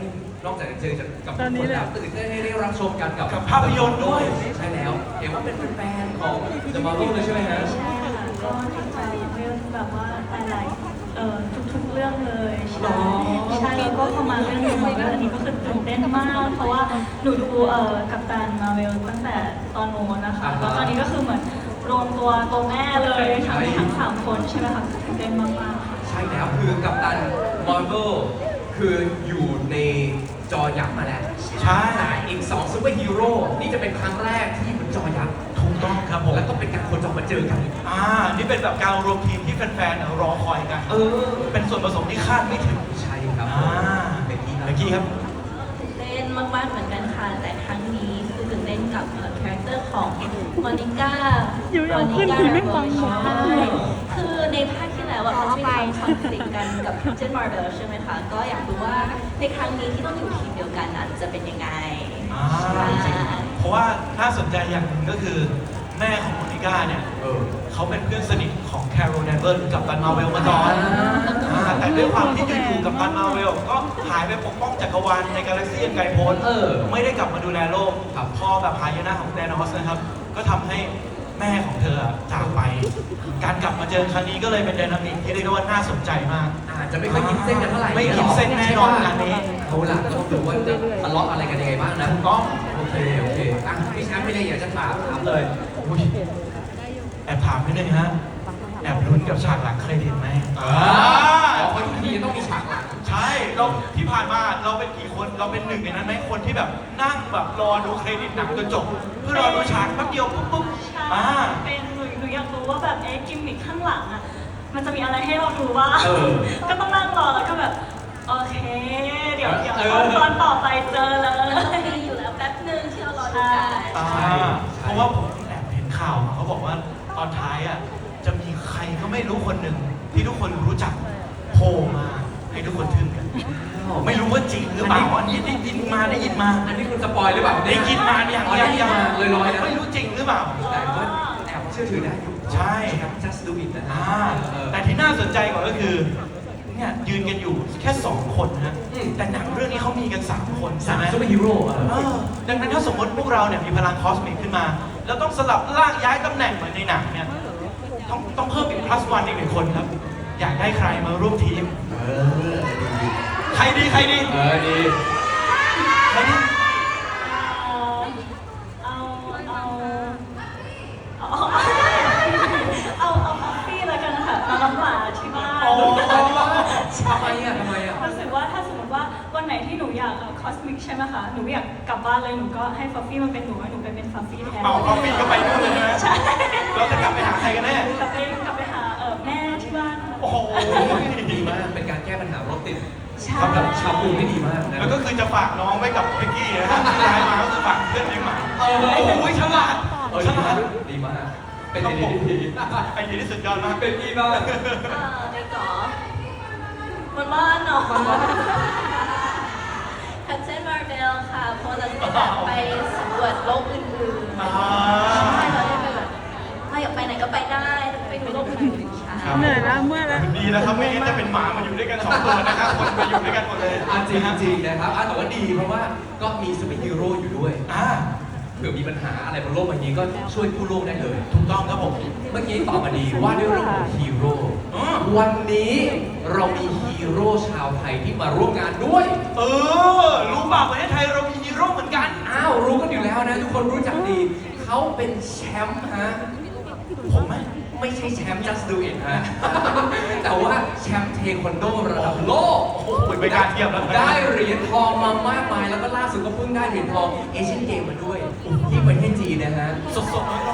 องๆก็ตื่นเต้นอกจากจะเจอกับคนแล้วตื่นเต้นให้ได้รับชมกันกับกับภาพยนตร์ด้วย ใช่แล้ว เห็นว่าเป็นแฟนของ The Marvel เลยใช่ไหมฮะ ใช่ค่ะก็ติดใจเรื่องแบบว่าหลายๆเอ่อทุกๆเรื่องเลยใช่ใช่แล้วก็เข้ามาเรื่องนี้เรื่องนี้ก็คือตื่นเต้นมาก เพราะว่าหนูดูเอ่อกัปตันมาเวลตั้งแต่ตอนโน้นนะคะแล้วตอนนี้ก็คือเหมือนรวมตัวตัวแม่เลยทั้งทั้งสามคนใช่ไหมคะตื่นเต้นมากๆค่ะ ใช่แล้วคือกับตัน Marvel คืออยู่ ในจอยักษ์มาแล้วใช่ แต่อีก2ซูเปอร์ฮีโร่นี่จะเป็นครั้งแรกที่อยู่บนจอยักษ์ถูกต้องครับผม แล้วก็เป็นการโคจรมาเจอกัน อ่า นี่เป็นแบบการรวมทีมที่แฟนๆรอคอยกัน เออ เป็นส่วนผสมที่คาดไม่ถึง ใช่ครับอ่าเบกกี้เมื่อกี้ครับ ตื่นเต้นมากๆเหมือนกันค่ะ แต่ครั้งนี้คือตื่นเต้นกับเอ่อคาแรคเตอร์ของมอนิก้าอยู่ๆขึ้นทีไม่ฟังหมด ใช่คือในภาคที่ แล้วอะเขาจะมีความคอนฟ lict กันกับเจนมาร์เบลใช่ไหมคะ ก็อยากรู้ว่าในครั้งนี้ที่ต้องอยู่ทีมเดียวกันอะจะเป็นยังไงอ่าใช่จริงเพราะว่าน่าสนใจอย่างหนึ่งก็คือแม่ของโมนิก้าเนี่ยเออเขาเป็นเพื่อนสนิทของแคโร n นเบิร์กับตันมาเวลมาก่อนอ่าอ่าแต่ด้วยความที่อยู่ๆกับตันมาเวลก็หายไปปกป้องจักรวาลในกาแล็กซี่อันไกลโพ้น เออ ไม่ได้กลับมาดูแลโลกครับพอแบบหายนะของแดนอสนะครับ ก็ทำให้ แม่ของเธออะจากไป การกลับมาเจอครั้งนี้ก็เลยเป็นไดนามิกที่เรียกได้ว่าน่าสนใจมาก อาจจะไม่ค่อยกินเส้นกันเท่าไหร่ไม่กินเส้นแน่นอนงานนี้เอาล่ะต้องดูว่าจะทะเลาะอะไรกันยังไงบ้างนะถูกต้องโอเคโอเคอะพี่แชมป์ไม่ได้อยากจะถามถามเลยอุ๊ยแอบถามนิดนึงฮะแอบลุ้นกับฉากหลังเครดิตไหมอ๋อเพราะทุกทีต้องมีฉากหลัง ใช่เราที่ผ่านมาเราเป็นกี่คนเราเป็นหนึ่งในนั้นไหมคนที่แบบนั่งแบบรอดูเครดิตหนังจนจบ เพื่อรอดูฉากแป๊บเดียวปุ๊บปุ๊บใช่อ่า เป็นหนูหนูอยากรู้ว่าแบบเอ๊ะกิมมิคข้างหลังอะมันจะมีอะไรให้เราดูบ้างเออ ก็ต้องนั่งรอแล้วก็แบบ โอเค เดี๋ยวเดี๋ยวเออตอนต่อไปเจอเลยมันมีอยู่แล้วแป๊บนึงที่เรารอดูกัน อ่าใช่เพราะว่าผมแอบเห็นข่าวมาเขาบอกว่าตอนท้ายอะจะมีใครก็ไม่รู้คนหนึ่งที่ทุกคนรู้จักโผล่มา ให้ทุกคนทึ่งกันไม่รู้ว่าจริงหรือเปล่าอันนี้ได้ยินมาได้ยินมา อันนี้คุณสปอยหรือเปล่าได้ยินมาเนี่ยอ๋อได้ยินมาลอยๆนะไม่รู้จริงหรือเปล่าแต่ว่าแอบเชื่อถือได้อยู่ใช่ครับ just do it นะฮะอ่าเออแต่ที่น่าสนใจกว่าก็คือเนี่ยยืนกันอยู่แค่สองคนนะอืมแต่หนังเรื่องนี้เขามีกันสามคนสามใช่ไหมซูเปอร์ฮีโร่เอเอออดังนั้นถ้าสมมติพวกเราเนี่ยมีพลังคอสมิกขึ้นมา แล้วต้องสลับร่างย้ายตำแหน่งเหมือนในหนังเนี่ยต้องต้องเพิ่มอีก plus one อีกหนึ่งคนครับ อยากได้ใครมาร่วมทีม เออดีดีใครดีใครดีเออดีใครดีเอาเอาเอาเอาเอาเอาคอฟฟี่แล้วกันค่ะเอาน้ำหวานที่บ้านโอ้ทำไมอะทำไมอะรู้สึกว่าถ้าสมมติว่าวันไหนที่หนูอยากคอสมิกใช่ไหมคะหนูอยากกลับบ้านเลยหนูก็ให้ฟอฟฟี่มันเป็นหนูให้หนูไปเป็นฟอฟฟี่แทนเอาคอฟฟี่ก็ไปนู่นเลย สำหรับชาวกรุงที่ดีมากนะแล้วก็คือจะฝากน้องไว้กับพิกกี้นะฮะที่ย้ายมาก็คือฝากเพื่อนเลี้ยงหมาเออโอ้ยฉลาดเออฉดีลาดดีมาก เป็นไอเดียที่ดีไอ้ยี่นี่สุดยอดมากเป็นดีมากเออในก่อมันบ้านเนาะแคปเซนมาร์เบลค่ะเพราะเราจะได้แบบไปสำรวจโลกอื่นๆอ่าใช่เราได้ไปแบบเราอยากไปไหนก็ไปได้ไปดูโลกอื่นๆใช่ครับ เหนื่อยแล้วเมื่อยแล้วดีนะครับไม่งั้นจะเป็นหมามาอยู่ด้วยกันสองตัวนะครับคนมาอยู่ด้วยกันหมดเลยอะจริงจริงนะครับอะแต่ว่าดีเพราะว่าก็มีซูเปอร์ฮีโร่อยู่ด้วยอ่าเผื่อมีปัญหาอะไรบนโลกใบนี้ก็ช่วยกู้โลกได้เลย ถูกต้องครับผม เมื่อกี้ตอบมาดีว่าด้วยเรื่องของฮีโร่อืมวันนี้เรามีฮีโร่ชาวไทยที่มาร่วมงานด้วย เออ รู้เปล่าประเทศไทยเรามีฮีโร่เหมือนกัน อ้าว รู้กันอยู่แล้วนะ ทุกคนรู้จักดี เขาเป็นแชมป์ฮะ ผมไหม ไม่ไม่ใช่แชมป์ just do it ฮะ แต่ว่าแชมป์เทควันโดระดับโลก โอ้โหเป็นการเทียบแล้ว ได้เหรียญทองมามากมาย แล้วก็ล่าสุดก็เพิ่งได้เหรียญทองเอเชียนเกมมาด้วย ที่ประเทศจีนนะฮะ สดๆร้อนๆ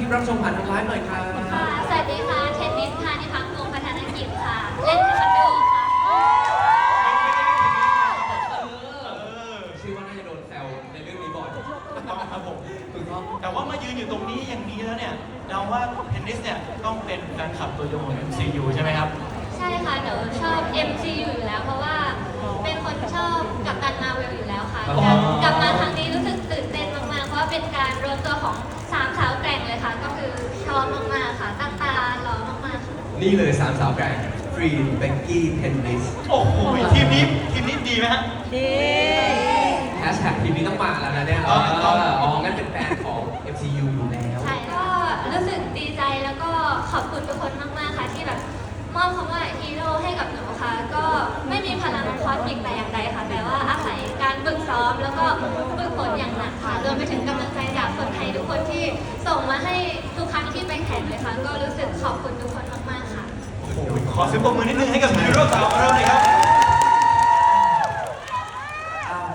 ที่นี่แล้วก็ที่รับชมผ่านทางไลฟ์หน่อยค่ะค่ะ สวัสดีค่ะ เทนนิสพานิพักษ์วงศ์พัฒนกิจค่ะ เล่นเทควันโดค่ะเออชื่อว่าน่าจะโดนแซวในเรื่องนี้บ่อยถูกต้องครับผมถูกต้องแต่ว่ามายืนอยู่ตรงนี้อย่างนี้แล้วเนี่ยเราว่าเทนนิสเนี่ยต้องเป็นแฟนคลับตัวยงของ MCU ใช่ไหมครับใช่ค่ะ หนูชอบ MCU อยู่แล้ว เพราะว่าเป็นคนชอบกัปตันมาเวลอยู่แล้วค่ะอ๋อการกลับมาครั้งนี้รู้สึกตื่นเต้นมากๆ เพราะว่าเป็นการรวมตัวของ อชอบมากๆค่ะ ตั้งตารอมากๆค่ะนี่เลยสามสาวแกร่งฟรีนเบกกี้เทนนิสโอ้โหทีมนี้ทีมนี้ดีไหมฮะ ดีแฮชแท็กทีมนี้ต้องมาแล้วนะเนี่ยอ๋ออ๋องั้นเป็นแฟนของ MCU อยู่แล้วใช่ก็รู้สึกดีใจแล้วก็ขอบคุณทุกคนมากๆค่ะ ที่แบบมอบคำว่าฮีโร่ให้กับหนูค่ะ ก็ไม่มีพลังคอสมิกแต่อย่างใดค่ะ แต่ว่าอาศัยการฝึกซ้อมแล้วก็ฝึกฝนอย่างหนักค่ะรวมไปถึงกำลังใจจากคนไทยทุกคนที่ส่งมาให้ทุ กครั้งที่ไปแข่งเลยค่ะ ก็รู้สึกขอบคุณทุกคนมากๆค่ะโอ้โหขอเสียงปรบมือนิดนึงให้กับฮีโร่สาวของเราเลยครับอ้าว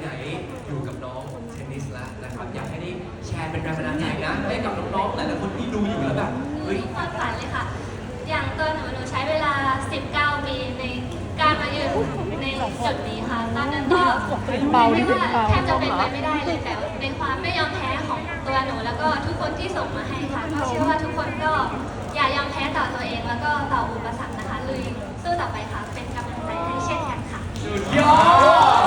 ไหนๆอยู่กับน้องเทนนิสแล้วนะครับ อยากให้ได้แชร์เป็นแรงบันดาลใจนะให้กับน้องๆหลายๆคนที่ดูอยู่แล้วแบบเฮ้ยมีความฝันเลยค่ะ อย่างตัวหนูหนูใช้เวลา 19 ปีในการมายืนในจุดนี้ค่ะ ตอนนั้นก็เป็นเบาไม่เป็นว่าเบาแทบจะเป็นไปไม่ได้ แล้วก็ทุกคนที่ส่งมาให้ค่ะก็เชื่อว่าทุกคนก็อย่ายอมแพ้ต่อตัวเอง แล้วก็ต่ออุปสรรคนะคะลุยสู้ต่อไปค่ะเป็นกำลังใจให้เช่นกันค่ะสุดยอด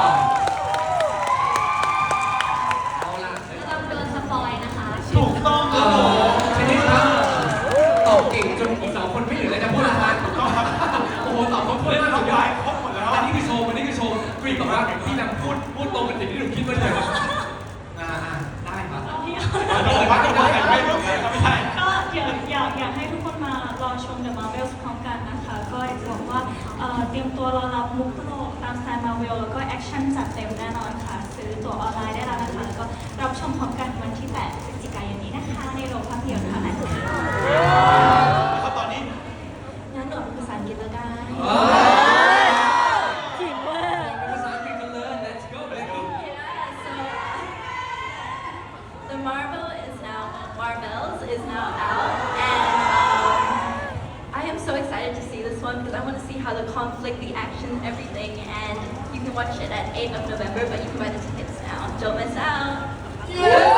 The Marvels พร้อมกันนะคะ ก็อยากจะบอกว่าเอ่อเตรียมตัวรอรับมุกตลกตามสไตล์มาเวลแล้วก็แอคชั่นจัดเต็มแน่นอนค่ะ ซื้อตั๋วออนไลน์ได้แล้วนะคะ แล้วก็รับชมพร้อมกันวันที่ 8 พฤศจิกายนนี้นะคะ ในโรงภาพยนตร์เท่านั้นค่ะ watch it at 8th of November, but you can buy the tickets now. Don't miss out. ค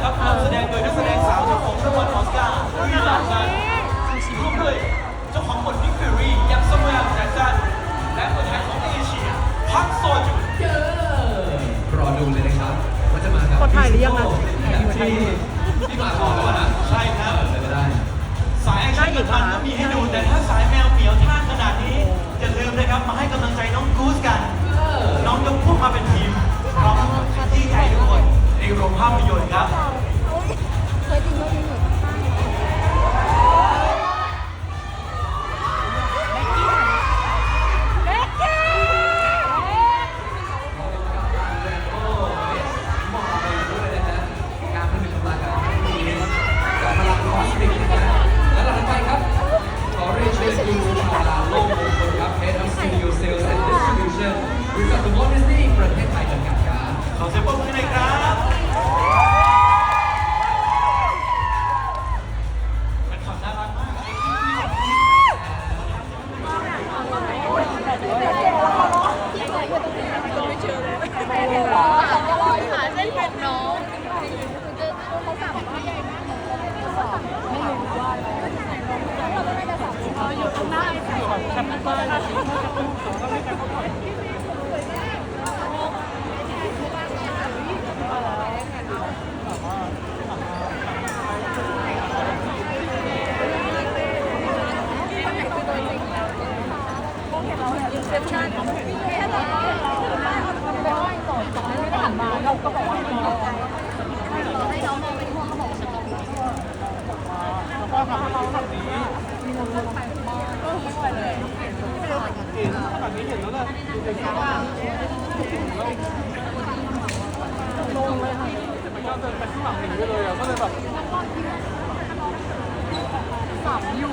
นตร์ฟอร์มยักษ์ครับนำแสดงโดยนักแสดงสาวเจ้าของรางวัลออสการ์ลีลาชันร่วมด้วยเจ้าของบทนิกฟิรี่ยังสมัยแจ็คสันและตัวแทนของเอเชียพักโซจุนเจอรอดูเลยนะครับว่าจะมากับกดถ่ายหรือยังอะแบบที่ที่มาก่อนแล้วนะใช่ครับเลยไม่ได้ สายแอคชั่นมันๆก็มีให้ดูแต่ถ้าสายแมวเหมียวท่าขนาดนี้อย่าลืมนะครับมาให้กำลังใจน้องกูสกัน น้องยกพวกมาเป็นทีมพร้อมที่ใจทุกคนใน โรงภาพยนตร์ครับ มาเราก็บอกว่าไม่ตให้น้องมองเป็นห่วงเขาบอกฉันว่ไเลยเห็แบบนี้ก็เลยแบบสับอยู่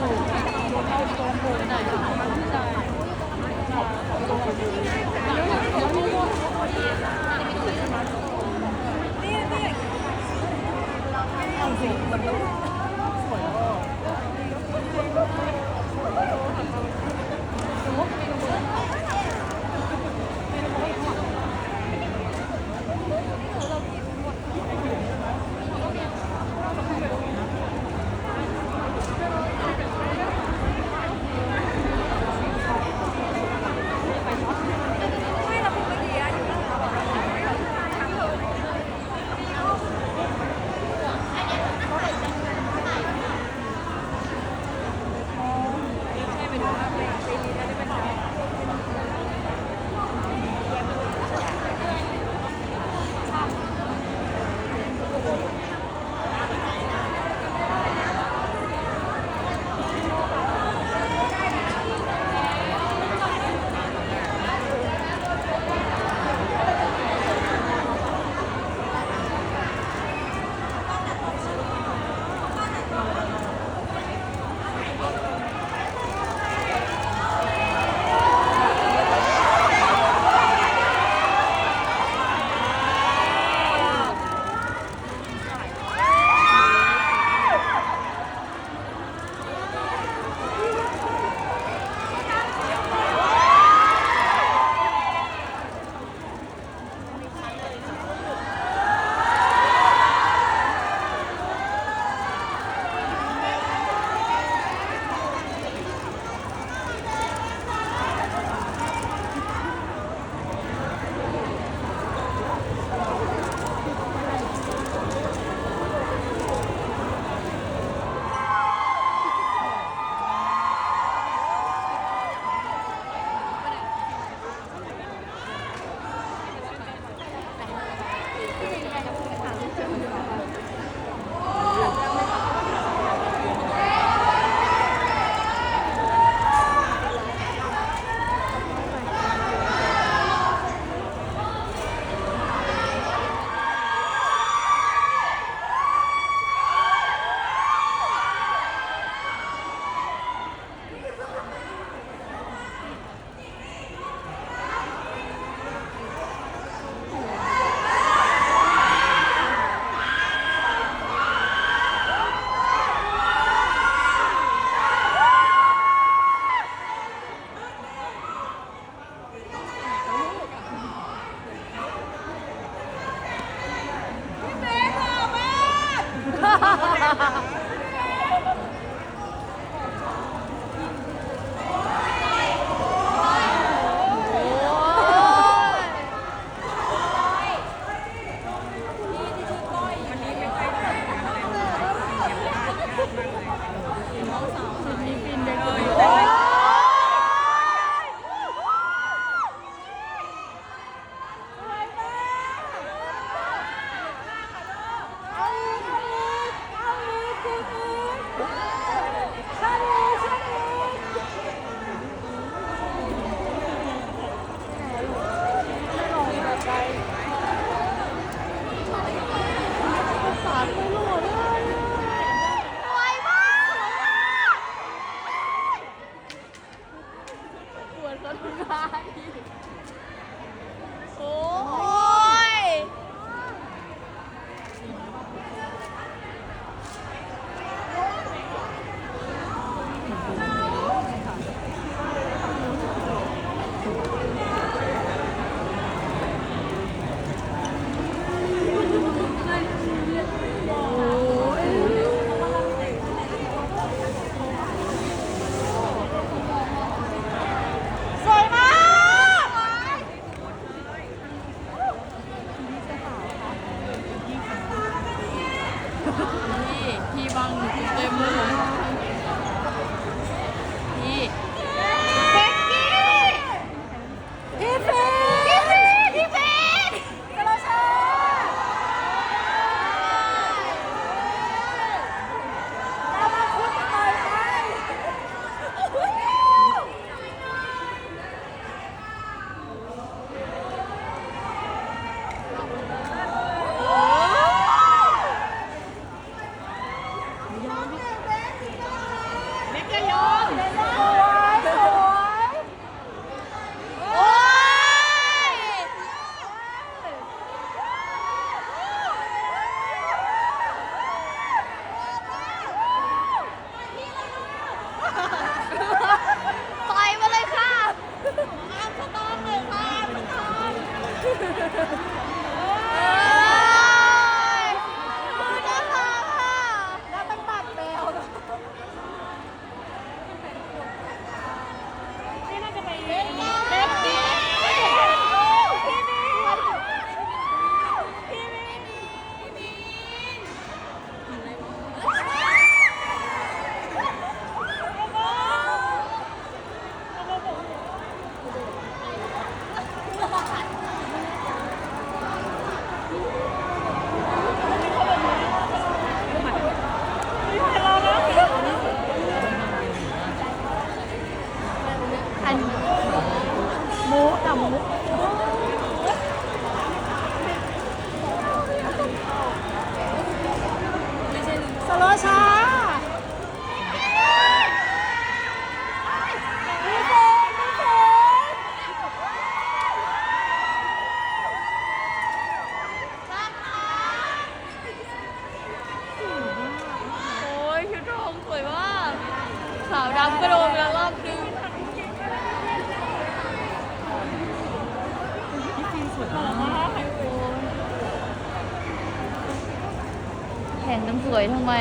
รับก็โดดไปแล้วรอบนึงแข่งกันสวยทำไม